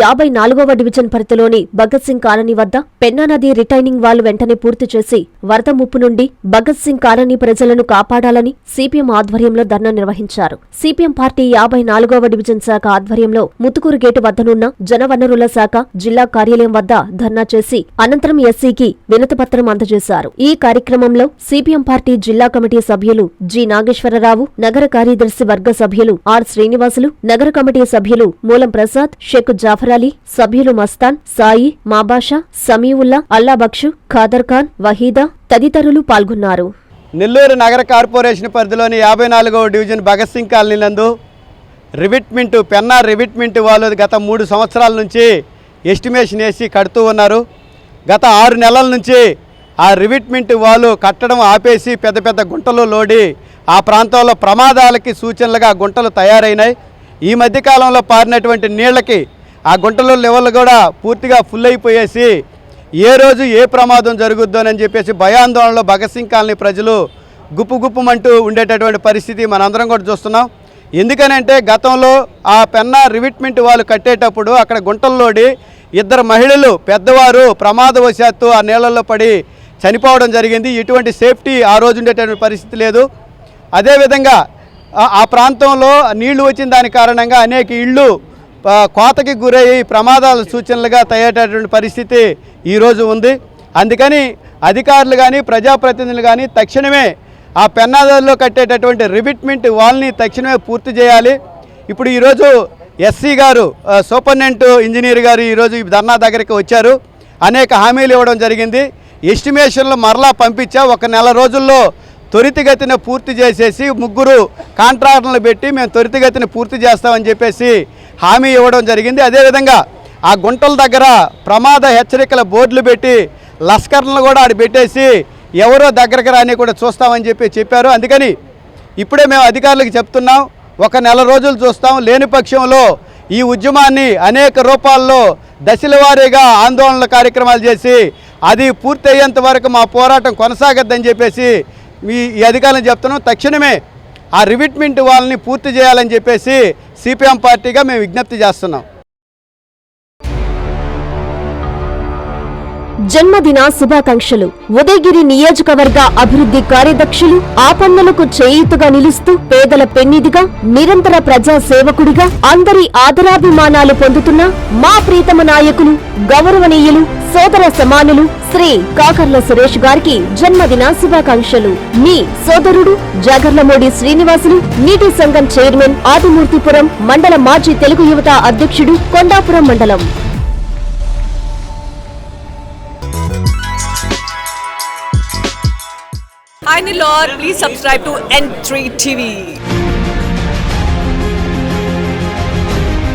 యాభై నాలుగవ డివిజన్ పరిధిలోని భగత్ సింగ్ కాలనీ వద్ద పెన్నా నది రిటైనింగ్ వాల్ వెంటనే పూర్తి చేసి వరద ముప్పు నుండి భగత్ సింగ్ కాలనీ ప్రజలను కాపాడాలని సిపిఎం ఆధ్వర్యంలో ధర్నా నిర్వహించారు. సిపిఎం పార్టీ యాభై నాలుగవ డివిజన్ శాఖ ఆధ్వర్యంలో ముతుకూరు గేటు వద్దనున్న జనవనరుల శాఖ జిల్లా కార్యాలయం వద్ద ధర్నా చేసి అనంతరం ఎస్సీకి వినతిపత్రం అందజేశారు. ఈ కార్యక్రమంలో సిపిఎం పార్టీ జిల్లా కమిటీ సభ్యులు జి నాగేశ్వరరావు నగర కార్యదర్శి వర్గ సభ్యులు ఆర్ శ్రీనివాసులు నగర కమిటీ సభ్యులు మూలం ప్రసాద్ షేక్ జాఫర్ అలీ సభ్యులు మస్తాన్ సాయి మాబాషా సమీవుల్లా అల్లాబక్షు ఖాదర్ ఖాన్ వహీదా తదితరులు పాల్గొన్నారు. నెల్లూరు నగర కార్పొరేషన్ పరిధిలోని యాభై నాలుగవ డివిజన్ భగత్ సింగ్ కాలనీ నందు రివిట్మెంట్ పెన్నా రివిట్మెంట్ వాళ్ళు గత మూడు సంవత్సరాల నుంచి ఎస్టిమేషన్ వేసి కడుతూ ఉన్నారు. గత ఆరు నెలల నుంచి ఆ రివిట్మెంట్ వాళ్ళు కట్టడం ఆపేసి పెద్ద పెద్ద గుంటలు లోడి ఆ ప్రాంతంలో ప్రమాదాలకి సూచనలుగా గుంటలు తయారైనాయి. ఈ మధ్యకాలంలో పారినటువంటి నీళ్ళకి ఆ గుంటలో లెవెల్ కూడా పూర్తిగా ఫుల్ అయిపోయేసి ఏ రోజు ఏ ప్రమాదం జరుగుద్దోనని చెప్పేసి భయాందోళనలో భగత్ సింగ్ కాలనీ ప్రజలు గుప్పుగుప్పమంటూ ఉండేటటువంటి పరిస్థితి మనందరం కూడా చూస్తున్నాం. ఎందుకనంటే గతంలో ఆ పెన్నా రివిట్మెంట్ వాళ్ళు కట్టేటప్పుడు అక్కడ గుంటల్లోడి ఇద్దరు మహిళలు పెద్దవారు ప్రమాదవశాత్తు ఆ నీళ్ళల్లో పడి చనిపోవడం జరిగింది. ఇటువంటి సేఫ్టీ ఆ రోజు ఉండేటటువంటి పరిస్థితి లేదు. అదేవిధంగా ఆ- ప్రాంతంలో నీళ్ళు వచ్చిన దాని కారణంగా అనేక ఇళ్ళు కోతకి గురయ్యి ప్రమాదాల సూచనలుగా తయ్యేటటువంటి పరిస్థితి ఈరోజు ఉంది. అందుకని అధికారులు కానీ ప్రజాప్రతినిధులు కానీ తక్షణమే ఆ పెన్నాదాల్లో కట్టేటటువంటి రిబిట్మెంట్ వాళ్ళని తక్షణమే పూర్తి చేయాలి. ఇప్పుడు ఈరోజు ఎస్సీ గారు సూపర్నెంట్ సూపరింటెండెంట్ ఇంజనీర్ గారు ఈరోజు ఈ ధర్నా దగ్గరికి వచ్చారు. అనేక హామీలు ఇవ్వడం జరిగింది. ఎస్టిమేషన్లు మరలా పంపించా ఒక నెల రోజుల్లో త్వరితగతిన పూర్తి చేసేసి ముగ్గురు కాంట్రాక్టర్లు పెట్టి మేము త్వరితగతిన పూర్తి చేస్తామని చెప్పేసి హామీ ఇవ్వడం జరిగింది. అదేవిధంగా ఆ గుంటల దగ్గర ప్రమాద హెచ్చరికల బోర్డులు పెట్టి లస్కర్లను కూడా ఆడ పెట్టేసి ఎవరో దగ్గరకు రాని కూడా చూస్తామని చెప్పి చెప్పారు. అందుకని ఇప్పుడే మేము అధికారులకు చెప్తున్నాం. ఒక నెల రోజులు చూస్తాం. లేని పక్షంలో ఈ ఉద్యమాన్ని అనేక రూపాల్లో దశల వారీగా ఆందోళన కార్యక్రమాలు చేసి అది పూర్తి అయ్యేంత వరకు మా పోరాటం కొనసాగద్దని చెప్పేసి మీ ఈ అధికారులను చెప్తున్నాం తక్షణమే ఆ రివిట్మెంట్ వాళ్ళని పూర్తి చేయాలని చెప్పేసి సిపిఎం పార్టీగా మేము విజ్ఞప్తి చేస్తున్నాం. జన్మదిన శుభాకాంక్షలు. ఉదయగిరి నియోజకవర్గ అభివృద్ధి కార్యదక్షులు ఆపన్నులకు చేయూతగా నిలుస్తూ పేదల పెన్నిదిగా నిరంతర ప్రజా సేవకుడిగా అందరి ఆదరాభిమానాలు పొందుతున్న మా ప్రీతమ నాయకులు గౌరవనీయులు సోదర సమానులు శ్రీ కాకర్ల సురేష్ గారికి జన్మదిన శుభాకాంక్షలు. మీ సోదరుడు జాగర్లమూడి శ్రీనివాసులు నీటి సంఘం చైర్మన్ ఆదిమూర్తిపురం మండల మాజీ తెలుగు యువత అధ్యక్షుడు కొండాపురం మండలం. Hi Nilor, please subscribe to N3 TV.